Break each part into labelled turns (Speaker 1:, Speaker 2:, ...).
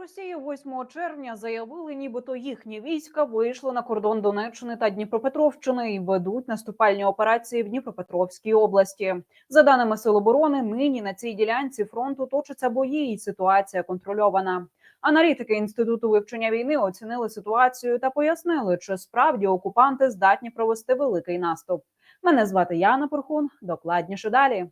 Speaker 1: Росії 8 червня заявили, нібито їхні війська вийшли на кордон Донеччини та Дніпропетровщини і ведуть наступальні операції в Дніпропетровській області. За даними Сил оборони, нині на цій ділянці фронту точаться бої, і ситуація контрольована. Аналітики інституту вивчення війни оцінили ситуацію та пояснили, чи справді окупанти здатні провести великий наступ. Мене звати Яна Порхун. Докладніше далі.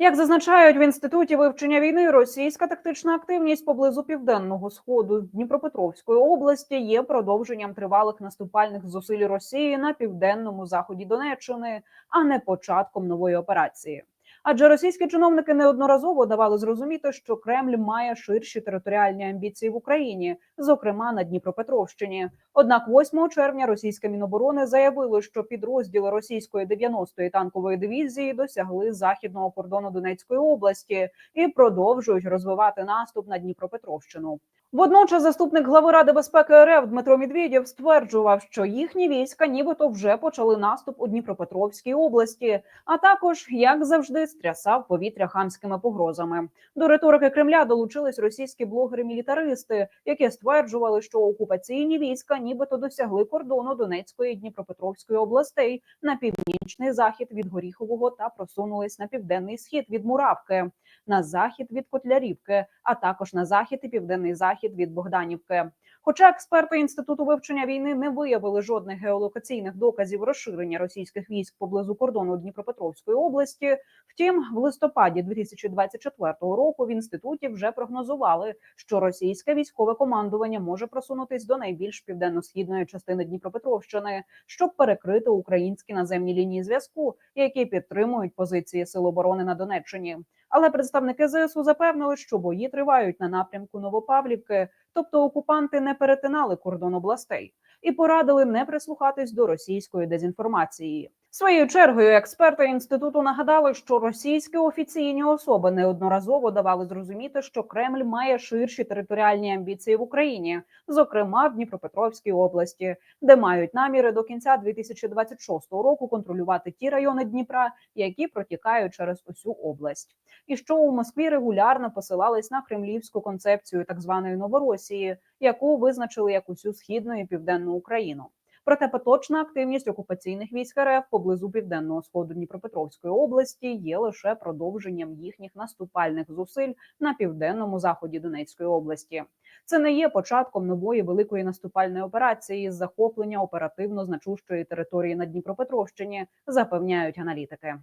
Speaker 1: Як зазначають в інституті вивчення війни, російська тактична активність поблизу південного сходу Дніпропетровської області є продовженням тривалих наступальних зусиль Росії на південному заході Донеччини, а не початком нової операції. Адже російські чиновники неодноразово давали зрозуміти, що Кремль має ширші територіальні амбіції в Україні, зокрема на Дніпропетровщині. Однак, 8 червня російське міноборони заявило, що підрозділи російської 90-ї танкової дивізії досягли західного кордону Донецької області і продовжують розвивати наступ на Дніпропетровщину. Водночас, заступник глави ради безпеки РФ Дмитро Медведєв стверджував, що їхні війська, нібито вже почали наступ у Дніпропетровській області, а також, як завжди, стрясав повітря хамськими погрозами. До риторики Кремля долучились російські блогери-мілітаристи, які стверджували, що окупаційні війська, нібито досягли кордону Донецької і Дніпропетровської областей на північний захід від Горіхового та просунулись на південний схід від Муравки, на захід від Котлярівки, а також на захід і південний захід від Богданівки. Хоча експерти інституту вивчення війни не виявили жодних геолокаційних доказів розширення російських військ поблизу кордону Дніпропетровської області, втім, в листопаді 2024 року в інституті вже прогнозували, що російське військове командування може просунутись до найбільш південно-східної частини Дніпропетровщини, щоб перекрити українські наземні лінії зв'язку, які підтримують позиції Сил оборони на Донеччині. Але представники ЗСУ запевнили, що бої тривають на напрямку Новопавлівки, тобто окупанти не перетинали кордон областей, і порадили не прислухатись до російської дезінформації. Своєю чергою експерти інституту нагадали, що російські офіційні особи неодноразово давали зрозуміти, що Кремль має ширші територіальні амбіції в Україні, зокрема в Дніпропетровській області, де мають наміри до кінця 2026 року контролювати ті райони Дніпра, які протікають через усю область, і що у Москві регулярно посилались на кремлівську концепцію так званої Новоросії, яку визначили як усю східну і південну Україну. Проте поточна активність окупаційних військ РФ поблизу південного сходу Дніпропетровської області є лише продовженням їхніх наступальних зусиль на південному заході Донецької області. Це не є початком нової великої наступальної операції з захоплення оперативно значущої території на Дніпропетровщині, запевняють аналітики.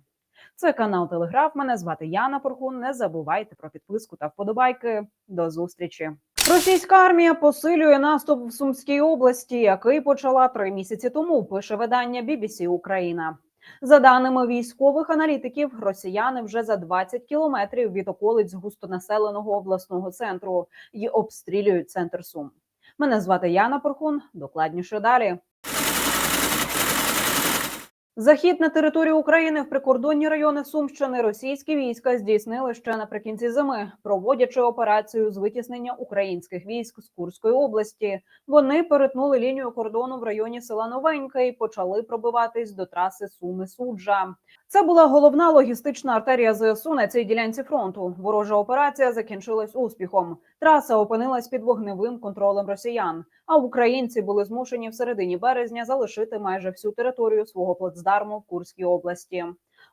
Speaker 1: Це канал Телеграф. Мене звати Яна Порхун. Не забувайте про підписку та вподобайки. До зустрічі. Російська армія посилює наступ в Сумській області, який почала три місяці тому. Пише видання BBC Україна. За даними військових аналітиків, росіяни вже за 20 кілометрів від околиць густонаселеного обласного центру і обстрілюють центр Сум. Мене звати Яна Порхун. Докладніше далі. Захід на територію України в прикордонні райони Сумщини російські війська здійснили ще наприкінці зими, проводячи операцію з витіснення українських військ з Курської області. Вони перетнули лінію кордону в районі села Новенька і почали пробиватись до траси Суми Суджа. Це була головна логістична артерія ЗСУ на цій ділянці фронту. Ворожа операція закінчилась успіхом. Траса опинилась під вогневим контролем росіян. А українці були змушені в середині березня залишити майже всю територію свого плацдарму в Курській області.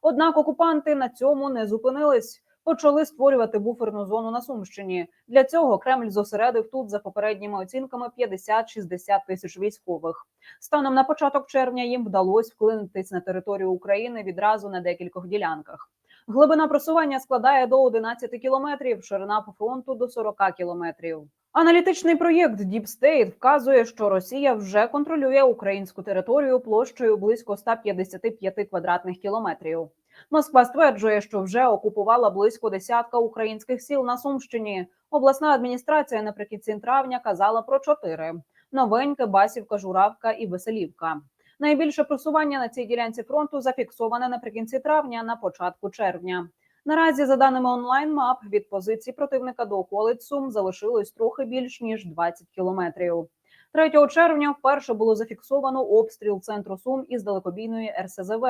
Speaker 1: Однак окупанти на цьому не зупинились. Почали створювати буферну зону на Сумщині. Для цього Кремль зосередив тут за попередніми оцінками 50-60 тисяч військових. Станом на початок червня їм вдалося вклинитись на територію України відразу на декількох ділянках. Глибина просування складає до 11 кілометрів, ширина по фронту до 40 кілометрів. Аналітичний проєкт Deep State вказує, що Росія вже контролює українську територію площею близько 155 квадратних кілометрів. Москва стверджує, що вже окупувала близько десятка українських сіл на Сумщині. Обласна адміністрація наприкінці травня казала про чотири: новеньке, Басівка, Журавка і Веселівка. Найбільше просування на цій ділянці фронту зафіксоване наприкінці травня, на початку червня. Наразі, за даними онлайн мап, від позицій противника до околиць Сум залишилось трохи більш ніж 20 кілометрів. 3 червня вперше було зафіксовано обстріл центру Сум із далекобійної РСЗВ.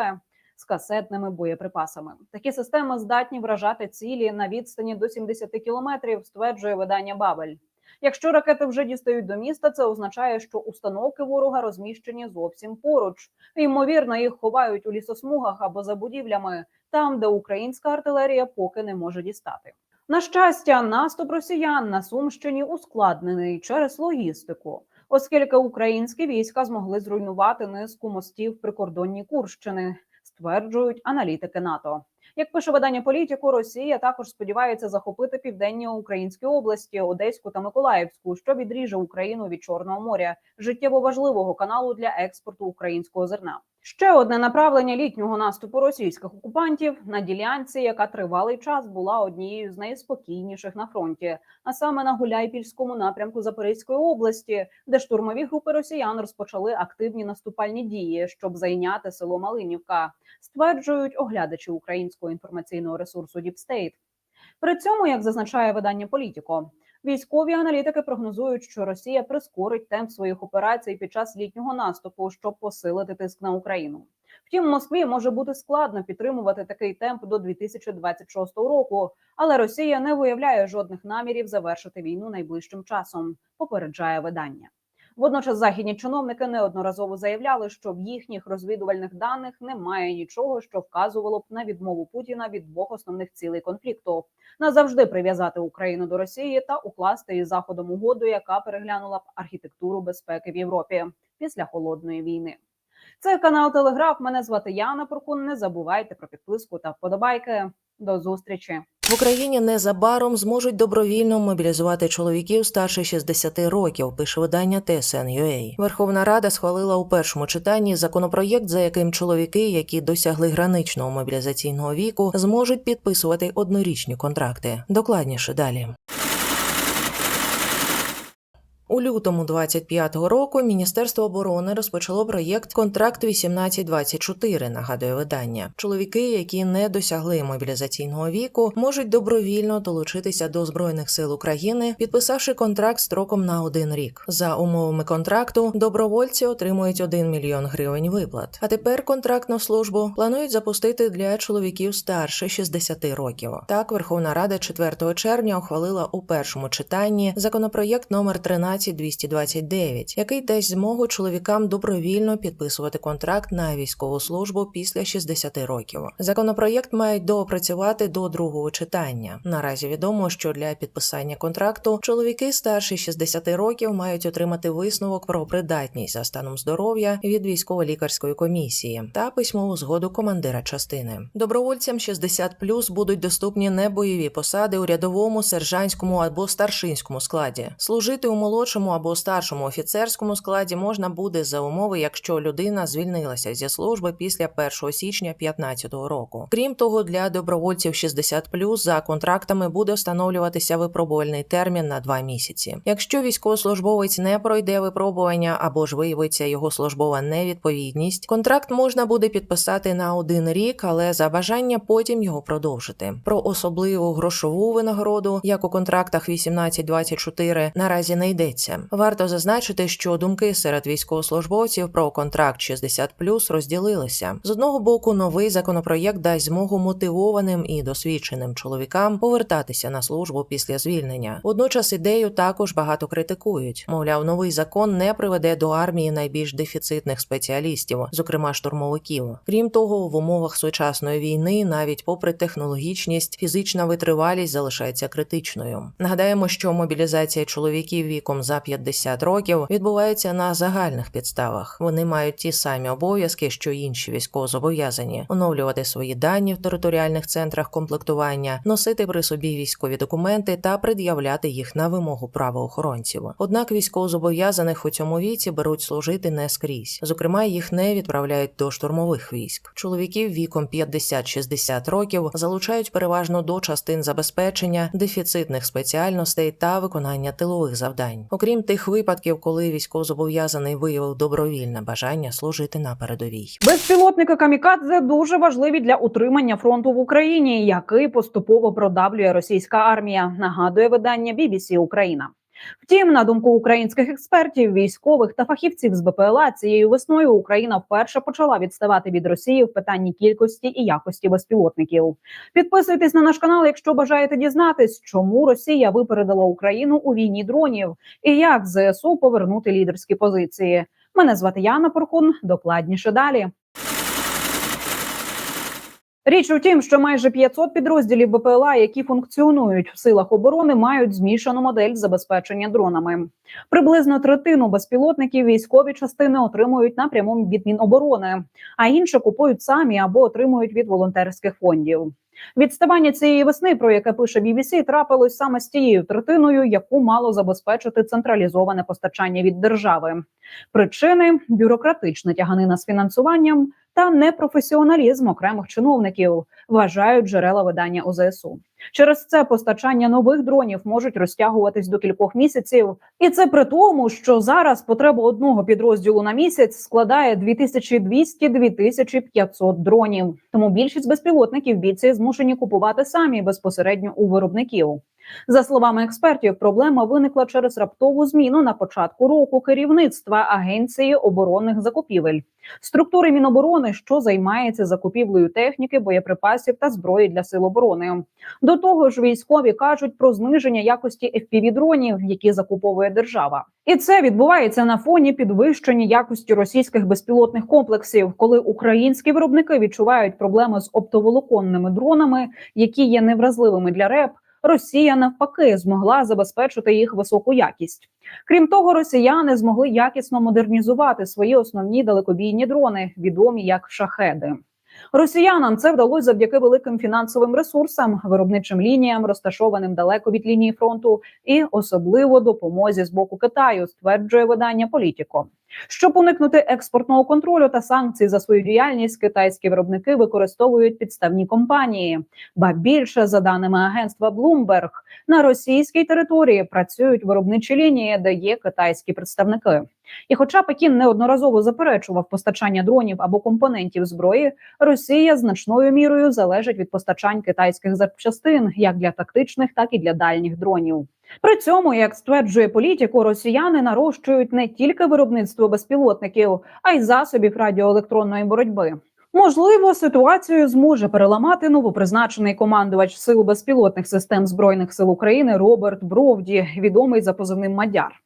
Speaker 1: З касетними боєприпасами. Такі системи здатні вражати цілі на відстані до 70 кілометрів, стверджує видання Бабель. Якщо ракети вже дістають до міста, це означає, що установки ворога розміщені зовсім поруч. Ймовірно, їх ховають у лісосмугах або за будівлями, там, де українська артилерія поки не може дістати. На щастя, наступ росіян на Сумщині ускладнений через логістику, оскільки українські війська змогли зруйнувати низку мостів прикордонні Курщини, стверджують аналітики НАТО. Як пише видання політику, Росія також сподівається захопити південні українські області, Одеську та Миколаївську, що відріже Україну від Чорного моря, життєво важливого каналу для експорту українського зерна. Ще одне направлення літнього наступу російських окупантів на ділянці, яка тривалий час була однією з найспокійніших на фронті, а саме на Гуляйпільському напрямку Запорізької області, де штурмові групи росіян розпочали активні наступальні дії, щоб зайняти село Малинівка, стверджують оглядачі українського інформаційного ресурсу Діпстейт. При цьому, як зазначає видання Політіко, військові аналітики прогнозують, що Росія прискорить темп своїх операцій під час літнього наступу, щоб посилити тиск на Україну. Втім, Москві може бути складно підтримувати такий темп до 2026 року, але Росія не виявляє жодних намірів завершити війну найближчим часом. Попереджає видання. Водночас західні чиновники неодноразово заявляли, що в їхніх розвідувальних даних немає нічого, що вказувало б на відмову Путіна від двох основних цілей конфлікту назавжди прив'язати Україну до Росії та укласти із заходом угоду, яка переглянула б архітектуру безпеки в Європі після холодної війни. Це канал Телеграф. Мене звати Яна Прокун. Не забувайте про підписку та вподобайки. До зустрічі.
Speaker 2: В Україні незабаром зможуть добровільно мобілізувати чоловіків старше 60 років. Пише видання TSN.ua. Верховна Рада схвалила у першому читанні законопроєкт, за яким чоловіки, які досягли граничного мобілізаційного віку, зможуть підписувати однорічні контракти. Докладніше далі. У лютому 25-го року Міністерство оборони розпочало проєкт Контракт 1824, нагадує видання. Чоловіки, які не досягли мобілізаційного віку, можуть добровільно долучитися до збройних сил України, підписавши контракт строком на один рік. За умовами контракту добровольці отримують 1 мільйон гривень виплат. А тепер контрактну службу планують запустити для чоловіків старше 60 років. Так, Верховна Рада 4 червня ухвалила у першому читанні законопроєкт номер 13 229, який дасть змогу чоловікам добровільно підписувати контракт на військову службу після 60 років. Законопроєкт мають доопрацювати до другого читання. Наразі відомо, що для підписання контракту чоловіки старші 60 років мають отримати висновок про придатність за станом здоров'я від військово-лікарської комісії та письмову згоду командира частини. Добровольцям 60+, будуть доступні небойові посади у рядовому, сержантському або старшинському складі. Служити у молодшому або старшому офіцерському складі можна буде за умови, якщо людина звільнилася зі служби після 1 січня 2015 року. Крім того, для добровольців 60+, за контрактами буде встановлюватися випробувальний термін на два місяці. Якщо військовослужбовець не пройде випробування або ж виявиться його службова невідповідність, контракт можна буде підписати на один рік, але за бажання потім його продовжити. Про особливу грошову винагороду, як у контрактах 18-24, наразі не йдеться. Варто зазначити, що думки серед військовослужбовців про контракт 60+, розділилися. З одного боку, новий законопроєкт дасть змогу мотивованим і досвідченим чоловікам повертатися на службу після звільнення. Водночас ідею також багато критикують. Мовляв, новий закон не приведе до армії найбільш дефіцитних спеціалістів, зокрема штурмовиків. Крім того, в умовах сучасної війни, навіть попри технологічність, фізична витривалість залишається критичною. Нагадаємо, що мобілізація чоловіків віком за 50 років відбувається на загальних підставах. Вони мають ті самі обов'язки, що й інші військовозобов'язані, оновлювати свої дані в територіальних центрах комплектування, носити при собі військові документи та пред'являти їх на вимогу правоохоронців. Однак військовозобов'язаних у цьому віці беруть служити не скрізь. Зокрема, їх не відправляють до штурмових військ. Чоловіків віком 50-60 років залучають переважно до частин забезпечення дефіцитних спеціальностей та виконання тилових завдань. Окрім тих випадків, коли військовозобов'язаний виявив добровільне бажання служити на передовій.
Speaker 1: Безпілотники камікадзе дуже важливі для утримання фронту в Україні, який поступово продавлює російська армія. Нагадує видання BBC Україна. Втім, на думку українських експертів, військових та фахівців з БПЛА, цією весною Україна вперше почала відставати від Росії в питанні кількості і якості безпілотників. Підписуйтесь на наш канал, якщо бажаєте дізнатись, чому Росія випередила Україну у війні дронів і як ЗСУ повернути лідерські позиції. Мене звати Яна Порхун. Докладніше далі. Річ у тім, що майже 500 підрозділів БПЛА, які функціонують в силах оборони, мають змішану модель забезпечення дронами. Приблизно третину безпілотників військові частини отримують напряму від Міноборони, а інше купують самі або отримують від волонтерських фондів. Відставання цієї весни, про яке пише BBC, трапилось саме з тією третиною, яку мало забезпечити централізоване постачання від держави. Причини бюрократична тяганина з фінансуванням та непрофесіоналізм окремих чиновників, вважають джерела видання ОЗСУ. Через це постачання нових дронів можуть розтягуватись до кількох місяців, і це при тому, що зараз потреба одного підрозділу на місяць складає 2200-2500 дронів. Тому більшість безпілотників бійці змушені купувати самі безпосередньо у виробників. За словами експертів, проблема виникла через раптову зміну на початку року керівництва Агенції оборонних закупівель, структури Міноборони, що займається закупівлею техніки, боєприпасів та зброї для сил оборони. До того ж, військові кажуть про зниження якості FPV-дронів, які закуповує держава, і це відбувається на фоні підвищення якості російських безпілотних комплексів, коли українські виробники відчувають проблеми з оптоволоконними дронами, які є невразливими для РЕП. Росія навпаки змогла забезпечити їх високу якість. Крім того, росіяни змогли якісно модернізувати свої основні далекобійні дрони, відомі як шахеди. Росіянам це вдалося завдяки великим фінансовим ресурсам, виробничим лініям, розташованим далеко від лінії фронту, і особливо допомозі з боку Китаю, стверджує видання Політіко. Щоб уникнути експортного контролю та санкцій за свою діяльність, китайські виробники використовують підставні компанії. Ба більше за даними агентства Bloomberg, на російській території працюють виробничі лінії, де є китайські представники. І, хоча Пекін неодноразово заперечував постачання дронів або компонентів зброї, Росія значною мірою залежить від постачань китайських запчастин як для тактичних, так і для дальніх дронів. При цьому, як стверджує політику, росіяни нарощують не тільки виробництво безпілотників, а й засобів радіоелектронної боротьби. Можливо, ситуацію зможе переламати новопризначений командувач сил безпілотних систем збройних сил України Роберт Бровді, відомий за позивним Мадяр.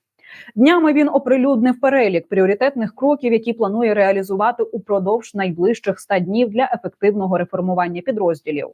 Speaker 1: Днями він оприлюднив перелік пріоритетних кроків, які планує реалізувати упродовж найближчих 100 днів для ефективного реформування підрозділів.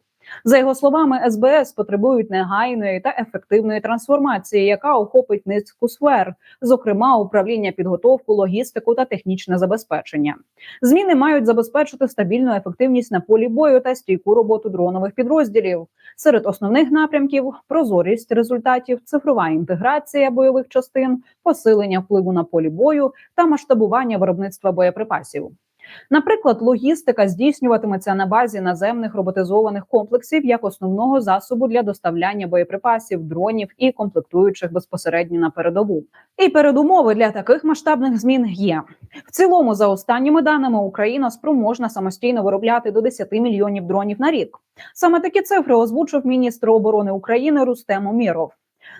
Speaker 1: За його словами, СБС потребують негайної та ефективної трансформації, яка охопить низку сфер, зокрема управління підготовку, логістику та технічне забезпечення. Зміни мають забезпечити стабільну ефективність на полі бою та стійку роботу дронових підрозділів. Серед основних напрямків прозорість результатів, цифрова інтеграція бойових частин, посилення впливу на полі бою та масштабування виробництва боєприпасів. Наприклад, логістика здійснюватиметься на базі наземних роботизованих комплексів як основного засобу для доставляння боєприпасів, дронів і комплектуючих безпосередньо на передову. І передумови для таких масштабних змін є в цілому. За останніми даними, Україна спроможна самостійно виробляти до 10 мільйонів дронів на рік. Саме такі цифри озвучив міністр оборони України Рустем Уміров.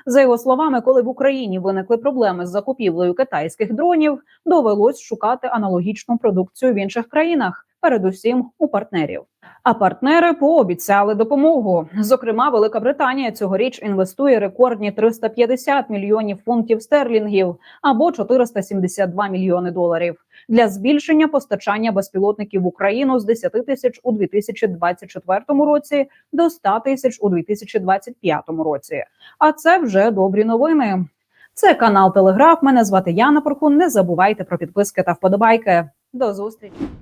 Speaker 1: За його словами, коли в Україні виникли проблеми з закупівлею китайських дронів, довелось шукати аналогічну продукцію в інших країнах, передусім у партнерів. А партнери пообіцяли допомогу. Зокрема, Велика Британія цьогоріч інвестує рекордні 350 мільйонів фунтів стерлінгів або 472 мільйони доларів для збільшення постачання безпілотників в Україну з 10 тисяч у 2024 році до 100 тисяч у 2025 році. А це вже добрі новини. Це канал Телеграф. Мене звати Яна Порхун. Не забувайте про підписки та вподобайки. До зустрічі.